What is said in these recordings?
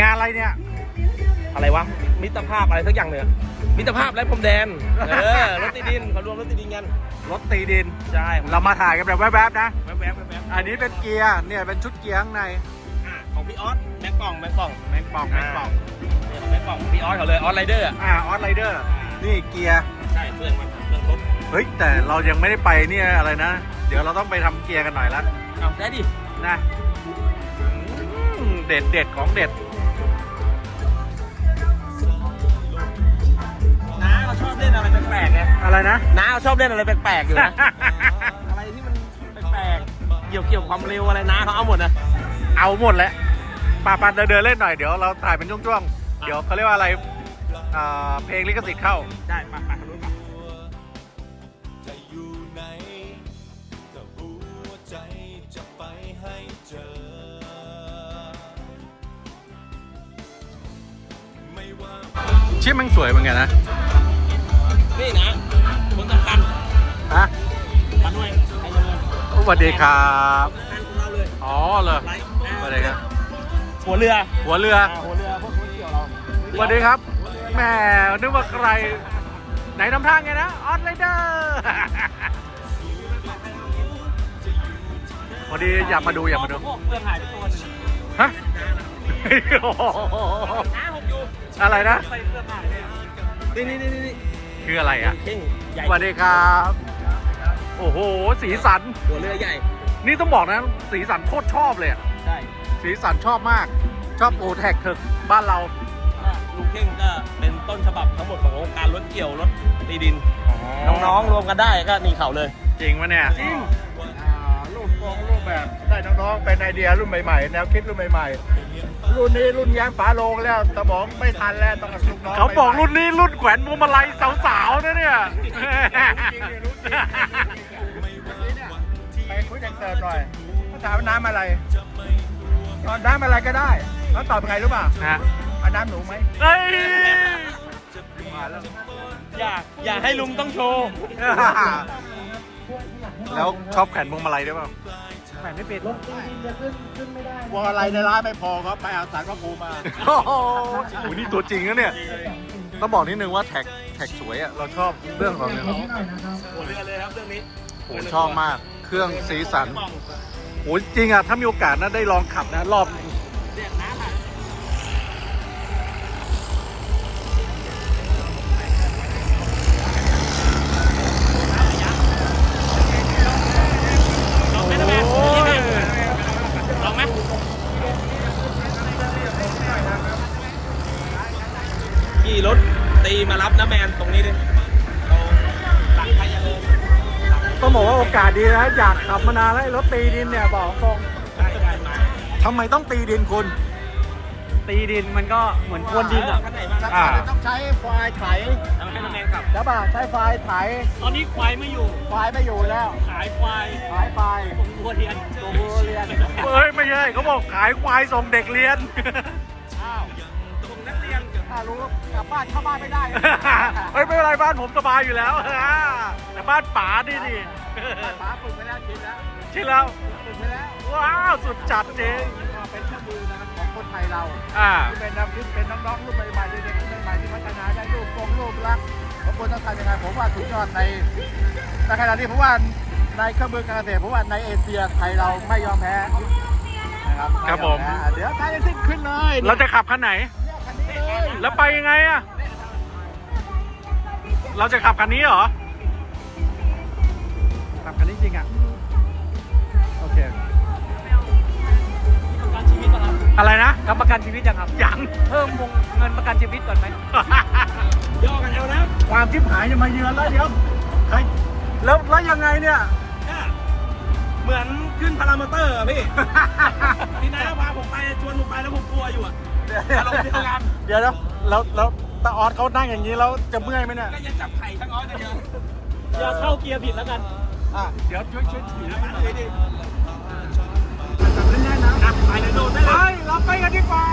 งานอะไรเนี่ย อะไรวะ มิตรภาพอะไรสักอย่างเนี่ยมิตรภาพและพรมแดน เออ รถติดดินเขารวมรถติดดินกัน รถตีดิน ใช่เรามาถ่ายกันแบบแวบๆนะ แวบแวบแวบอันนี้เป็นเกียร์ เนี่ยเป็นชุดเกียร์ข้างในอะของพี่ออสแม็กป่องแม็กป่องแม็กปองแม็กปองเนี่ยของแม็กป่องพี่ออสเขาเลย ออสไรเดอร์ อ่าออสไรเดอร์ นี่เกียร์ ใช่เครื่องมันเครื่องรถเฮ้ย แต่เรายังไม่ได้ไปเนี่ยอะไรนะ เดี๋ยวเราต้องไปทำเกียร์กันหน่อยละเอาได้ดิ นะอืมเด็ดเด็ดของเด็ด ชอบเล่นอะไรแปลกๆไงอะไรนะ น้าเขาชอบเล่นอะไรแปลกๆอยู่นะ อะไรที่มันแปลกๆ เกี่ยวเกี่ยวความเร็วอะไรน้าเขาเอาหมดนะ เอาหมดแหละป่าปันเดินเดินเล่นหน่อยเดี๋ยวเราถ่ายเป็นช่วงๆ เดี๋ยวเขาเรียกว่าอะไรอ่าเพลงลิขสิทธิ์เข้า ได้ไปไปทางนู้นไปจะอยู่ไหนก็รู้ว่าใจจะไปให้เจอ ไม่ว่าชิปมันสวยเหมือนกันนะ นี่นะคนสำคัญฮะมาหน่วยใครจะเลยสวัสดีครับ งานของเราเลยอ๋อเหรอไลฟ์สวัสดีครับ หัวเรือหัวเรืออ่าหัวเรือพวกคนเกี่ยวเราสวัสดีครับ แหมนึกว่าใคร ไหนทำท่าไงนะ ออสไรเดอร์พอดีอยากมาดูอยากมาดู พวกเปลืองหายไปตัวหนึงฮะ โอ้โหน้าผมอยู่อะไรนะ ใส่เปลืองหายเลยนี่นี่นี่นี่ คืออะไรอะเข่งใหญ่สวัสดีครับ โอ้โห สีสัน หัวเรือใหญ่ นี่ต้องบอกนะ สีสันโคตรชอบเลยอะใช่สีสันชอบมาก ชอบโอแท็กเถอะบ้านเรา ลุงเข่งก็เป็นต้นฉบับทั้งหมดของวงการรถเกี่ยวรถตีดิน น้องๆรวมกันได้ก็นี่เขาเลย จริงปะเนี่ย จริง รูปทรงรูปแบบได้น้องๆเป็นไอเดียรุ่นใหม่ๆ แนวคิดรุ่นใหม่ๆ รุ่นนี้รุ่นแย้มฝาโลงแล้วสมองไม่ทันแล้วต้องกับลูกน้องเขาบอกใหม่ๆรุ่นนี้รุ่นแขวนพวงมาลัยสาวๆนะเนี่ยไปคุยกันเติร์หน่อยเขาถามว่าน้ำอะไรตอนน้ำอะไรก็ได้เขาตอบไงรู้ป่ะนะเอาน้ำหนูไหมเฮ้ยอย่าอย่าให้ลุงต้องโชว์ แล้วชอบแขวนพวงมาลัยด้วยเปล่าแหมไม่เป็นวงอะไรในร้านไม่พอครับไปเอาสารพระภูมิมาโอ้โหโอ้นี่ตัวจริงนะเนี่ยต้องบอกนิดนึงว่าแท็กแท็กสวยอะเราชอบเรื่องของเนี่ยหัวเรือเลยครับเรื่องนี้โอ้ชอบมากเครื่องสีสันโอ้จริงอะถ้ามีโอกาสนะได้ลองขับนะรอบ มานานแล้วรถตีดินเนี่ยบอกตรงใช่ใช่มาทำไมต้องตีดินคุณ ตีดินมันก็เหมือนพรวนดินอะ อ่า ต้องใช้ควายไถทำให้น้ำแมนขับใช่ป่ะใช้ควายไถตอนนี้ควายไม่อยู่ ควายไม่อยู่แล้ว ขายควายขายควายตรงวัวเทียนตัวบัวเรียน เฮ้ย ไม่ใช่เขาบอกขายควายส่งเด็กเรียน เรียนถ้ารู้กลับบ้านเข้าบ้านไม่ได้เฮ้ยไม่เป็นไรบ้านผมสบายอยู่แล้วแต่บ้านป๋านี่นี่หมาฝึกไปแล้วชินแล้วใช่แล้วฝึกไปแล้วว้าวสุดจัดเจงก็เป็นเครื่องมือนะครับของคนไทยเราอ่าที่เป็นแนวคิดเป็นน้องๆรุ่นใหม่ๆเด็กๆรุ่นใหม่ๆที่พัฒนาได้รูปทรงรูปลักษณ์ของคนต้องทำยังไงผมว่าสุดยอดในในขณะนี้ผมว่าในเครื่องมือการเกษตรผมว่าในเอเชียไทยเราไม่ยอมแพ้นะครับครับผมไยอแพ้เดี๋ยวท้ายจะทิ้งขึ้นเลยเราจะขับคันไหน แล้วไปยังไงอะเราจะขับคันนี้เหรอ ขับคันนี้จริงอะโอเคประกันชีวิตนะครับอะไรนะทำประกันชีวิตยังครับ ยัง เพิ่มวงเงินประกันชีวิตก่อนไหมย่อกันเอานะความชิบหายจะมาเยือนแล้วเดี๋ยวใครแล้วแล้วยังไงเนี่ยเนี่ยเหมือนขึ้นพารามอเตอร์อะพี่ ที่นายพาผมไปชวนผมไปแล้วผมกลัวอยู่อะ อารมณ์เดียวกันเดี๋ยวนะแล้วแล้วตาออสเขานั่งอย่างนี้แล้วจะเมื่อยไหมเนี่ยก็ยังจับไข่ทั้งอ้อยกันเยอะอย่าเข้าเกียร์ผิดแล้วกันอะเดี๋ยวช่วยช่วยถือมาเลยดิอะไปเลยโดดได้ไปเลยเราไปกันดีกว่า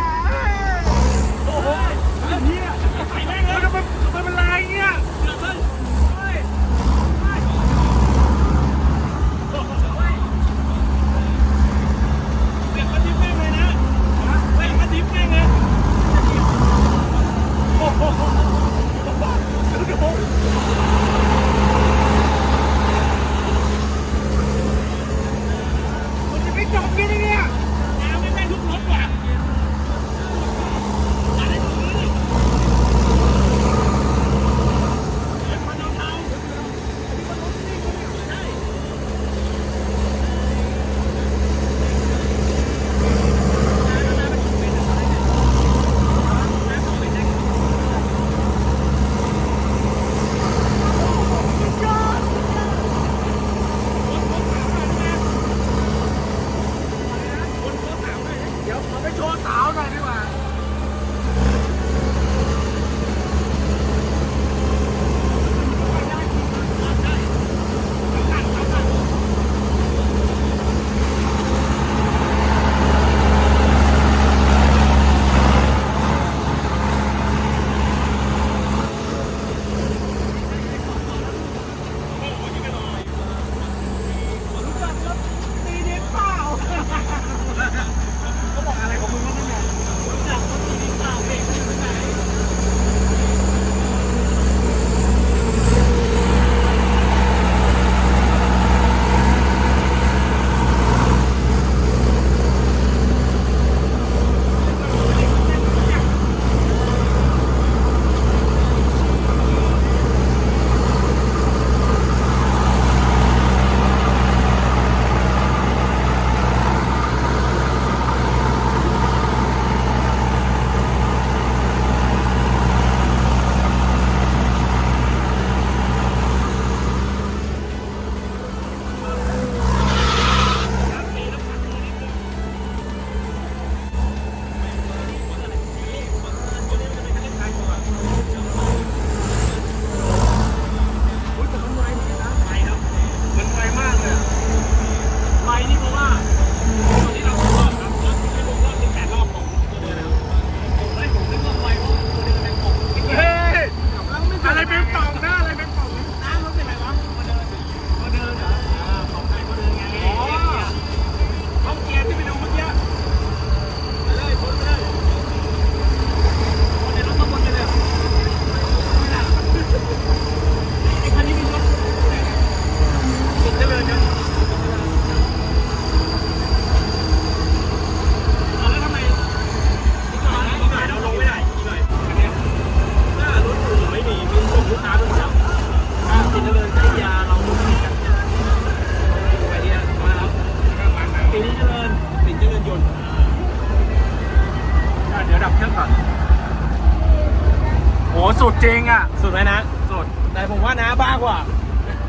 สุดจริงอะ สุดไหมนะ สุด แต่ผมว่าน้าบ้ากว่า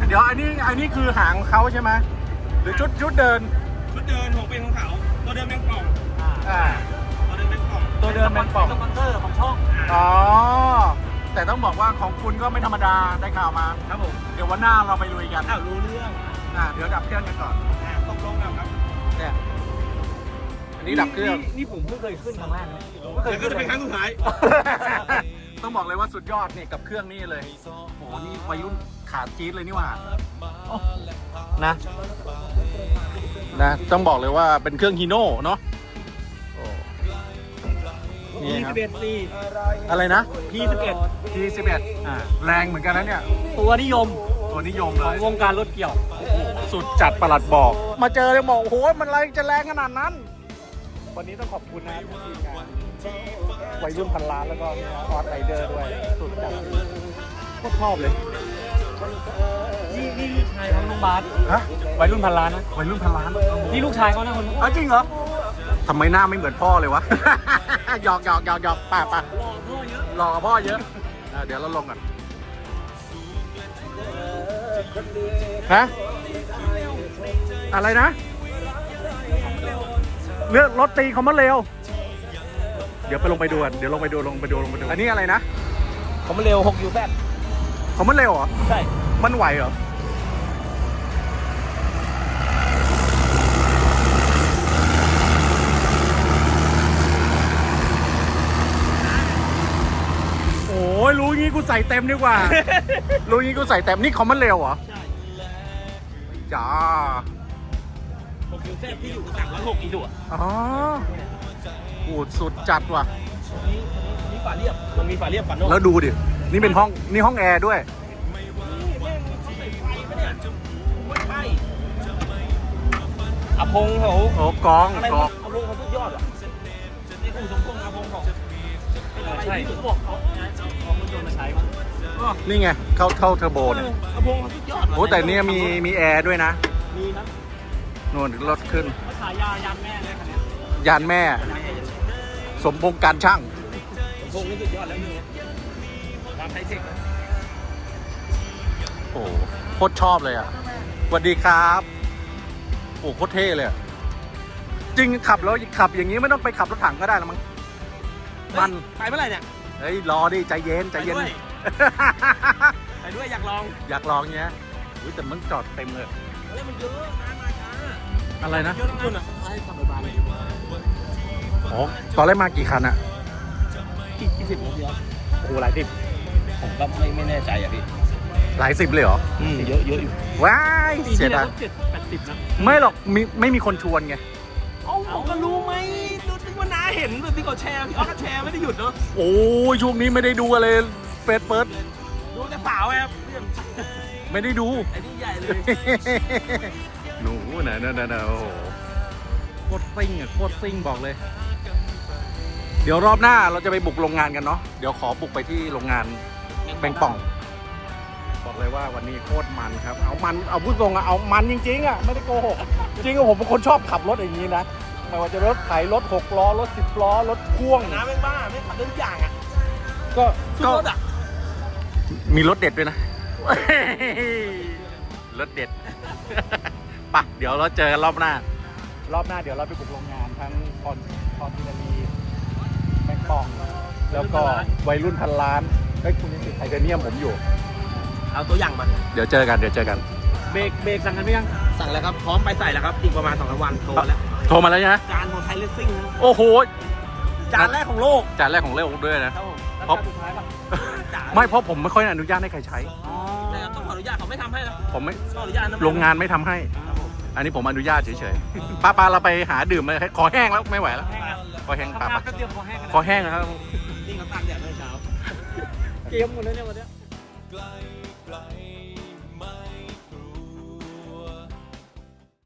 เดี๋ยวอันนี้อันนี้คือหางเขาใช่ไหมหรือชุดชุดเดิน ชุดเดินของเป็นของเขาตัวเดินแมงป่องอ่าตัวเดินแมงป่องตัวเดินแมงป่องสปอนเซอร์ของช่องอ๋อแต่ต้องบอกว่าของคุณก็ไม่ธรรมดาได้ข่าวมา ครับผม เดี๋ยววันหน้าเราไปลุยกันอ้าวรู้เรื่องอ่าเดี๋ยวดับเครื่องกันก่อนอ่าตกลงแล้วครับเนี่ยอันนี้ดับเครื่องนี่ผมเพิ่งเคยขึ้นครั้งแรกนะผมไม่เคยแล้วก็ขึ้นจะเป็นครั้งสุดท้าย ต้องบอกเลยว่าสุดยอดนี่กับเครื่องนี่เลยโหนี่วัยรุ่นขาดจี๊ดเลยนี่หว่าโอ้นะนะต้องบอกเลยว่าเป็นเครื่องฮีโน่เนาะโอ้นี่ครับ21ปีอะไรนะ21 T11 อ่าแรงเหมือนกันนะเนี่ย ตัวนิยมตัวนิยมขเลองยวงการรถเกี่ยว สุดจัดประหลัดบอก มาเจอเลยบอกโอ้โหมันอะไรจะแรงขนาดนั้น วันนี้ต้องขอบคุณนะทีมงาน วัยรุ่นพันล้านแล้วก็ออสไรเดอร์ด้วยสุดจัดโคตรชอบเลยนี่นี่ลูกชายของลุงบาสฮะวัยรุ่นพันล้านนะวัยรุ่นพันล้านนี่ลูกชายเขานะคนนี้อ๋อจริงเหรอทำไมหน้าไม่เหมือนพ่อเลยวะ หยอกหยอกหยอกหยอกป่าป่าหล่อพ่อเยอะหลอกกับพ่อเยอะอะเดี๋ยวเราลงก่อนฮะอะไรนะ เลือกรถตีเขามาเร็ว เดี๋ยวไปลงไปดูกันเดี๋ยวลงไปดูลงไปดูลงไปดูอันนี้อะไรนะผมเร็ว6ยูแซเขามันเร็วเหรอใช่มันไหวเหรอโอ้ยรู้งี้กูใส่เต็มดีกว่า รู้งี้กูใส่เต็มนี่เขามันเร็วเหรอใช่จ้า6ยูแซที่อยู่ต่างแล้ว6อีดุอะอ๋อโอ้สุดจัดว่ะ มีฝาเรียบ มันมีฝาเรียบฝาโน่แล้วดูดิ นี่เป็นห้องนี่ห้องแอร์ด้วยใช่อาพงเขาโอ้กองอะไรกอวะงอาพงเขาสุดยอดว่ะในกลุ่มสมพงษ์อาพงเขาเป็นอะไรใช่ที่เขาบอกเขาเอารถยนต์มาใช้มั้งนี่ไง เข้าเข้าเทอร์โบเอเนี่ยออาพงเขาสุดยอดว่ะโอ้แต่เนี่ยมีมีแอร์ด้วยนะมีครับนู่นรถขึ้น เขาฉายายันแม่เลยคันเนี้ยยานแม่ สมพงษ์การช่างสมพงษ์นี่สุดยอดแล้วนี่ตามไทยเทคโอ้โคตรชอบเลยอะสวัสดีครับโอ้โคตรเท่เลยอะจริงขับแล้วขับอย่างนี้ไม่ต้องไปขับรถถังก็ได้นะมั้งมันไปเมื่อไหร่เนี่ยเฮ้ยรอดิใจเย็นใจเย็น ไปด้วย ไปด้วยอยากลองอยากลองเงี้ยอุ๊ยแต่มันจอดเต็มเลยเฮ้ยมันเยอะนานมาช้าอะไรนะเยอะทุกคนอะให้ขับไปบ้านเลย อ๋อตอนแรกมากี่คันอะกี่กี่สิบนาทีครับโอ้หลายสิบผมก็ไม่ไม่แน่ใจอะพี่หลายสิบเลยเหรออืมเยอะเยอะอยู่ว้ายปีเสีที่ยแล้ดายวเจ็ดแปดสิบนะไม่หรอกมีไม่มีคนชวนไงเอ้าผมก็รู้ไหมดูที่ว่าน้าเห็นดูที่เขาแชร์พี่อ้อก็แชร์ไม่ได้หยุดเนาะโอ้ยช่วงนี้ไม่ได้ดูอะไรเฟซเฟิร์สดูแต่สาวไงครับเรื่องไม่ได้ดู ไอ้นี่ใหญ่เลยหนูนะนะนะนะโอ้โหโคตรซิ่งอะโคตรซิ่งบอกเลย เดี๋ยวรอบหน้าเราจะไปบุกโรงงานกันเนาะเดี๋ยวขอบุกไปที่โรงงานแบงป่อง บอกเลยว่าวันนี้โคตรมันครับ เอามันเอาพูดตรงอะเอามันจริงๆอะไม่ได้โกหกจริงๆผมเป็นคนชอบขับรถอย่างนี้นะไม่ว่าจะรถไถรถหกล้อรถสิบล้อรถพ่วงน้าแม่งบ้าไม่ขับได้ทุกอย่างอะก็ทุกก็รถอะมีรถเด็ดด้วยนะรถเด็ดปะเดี๋ยวเราเจอกันรอบหน้ารอบหน้าเดี๋ยวเราไปบุกโรงงานทั้งคอนคอนดินารีแบงปอง แล้วก็วัยรุ่นพันล้านไอ้ยคุณยังติดไทเทเนียมผมอยู่ เอาตัวอย่างมาเดี๋ยวเจอกันเดี๋ยวเจอกัน เบรกเบรกสั่งกันไหมยังสั่งแล้วครับพร้อมไปใส่แล้วครับอีกประมาณสองสามวันโตแล้วโทรมาแล้วใช่ไหมจานของไทยเลสซิ่งนะโอ้โหจานแรกของโลกจานแรกของเล่ด้วยนะ ครับผมแล้วเพราะจานสุดท้ายป่ะจานไม่เพราะผมไม่ค่อยอนุญาตให้ใครใช้ อ๋อแต่ต้องขออนุญาตเขาไม่ทำให้นะผมไม่ต้องอนุญาตนะโรงงานไม่ทำให้ ครับผมอันนี้ผมอนุญาตเฉยๆป้าปาเราไปหาดื่มเลยขอแห้งแล้วไม่ไหวแล้ว แห้งนะข อแห้งทำป้างานปาแป๊บเดียวคอแห้งกันขอแห้งนะครับ นี่เขาตากแดดเมื่อเช้า เกมหมดเลยเนี่ยวันเนี้ยไกลไกล